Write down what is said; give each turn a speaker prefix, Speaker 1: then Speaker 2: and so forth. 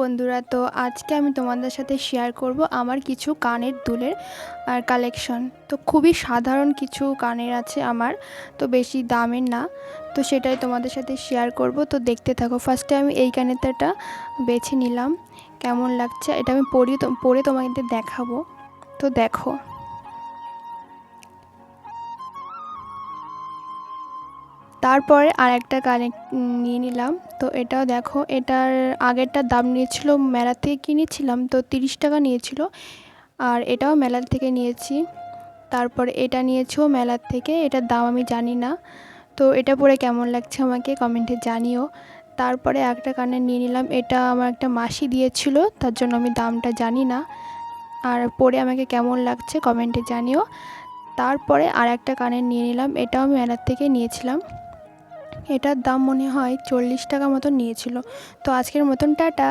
Speaker 1: বন্ধুরা, তো আজকে আমি তোমাদের সাথে শেয়ার করব আমার কিছু কানের দুলের আর কালেকশন তো খুবই সাধারণ কিছু কানের আছে আমার, তো বেশি দামের না, তো সেটাই তোমাদের সাথে শেয়ার করব। তো দেখতে থাকো ফার্স্টে আমি এই কানেরটা বেছে নিলাম, কেমন লাগছে? এটা আমি পরি পরে তোমাদের দেখাবো। তো দেখো। তারপরে আর একটা কানেক্ট নিয়ে নিলাম। তো এটাও দেখো, এটার আগেরটার দাম নিয়েছিল, মেলা থেকে কিনেছিলাম তো তিরিশ টাকা নিয়েছিল। আর এটাও মেলার থেকে নিয়েছি। তারপরে এটা নিয়েছিও মেলার থেকে, এটার দাম আমি জানি না। তো এটা পরে কেমন লাগছে আমাকে কমেন্টে জানিও। তারপরে একটা কানের নিয়ে নিলাম, এটা আমার একটা মাসি দিয়েছিল, তার জন্য আমি দামটা জানি না। আর পরে আমাকে কেমন লাগছে কমেন্টে জানিও। তারপরে আর একটা কানের নিয়ে নিলাম, এটাও আমি মেলার থেকে নিয়েছিলাম। এটার দাম মনে হয় চল্লিশ টাকা মতন নিয়েছিল। তো আজকের মতন টাটা।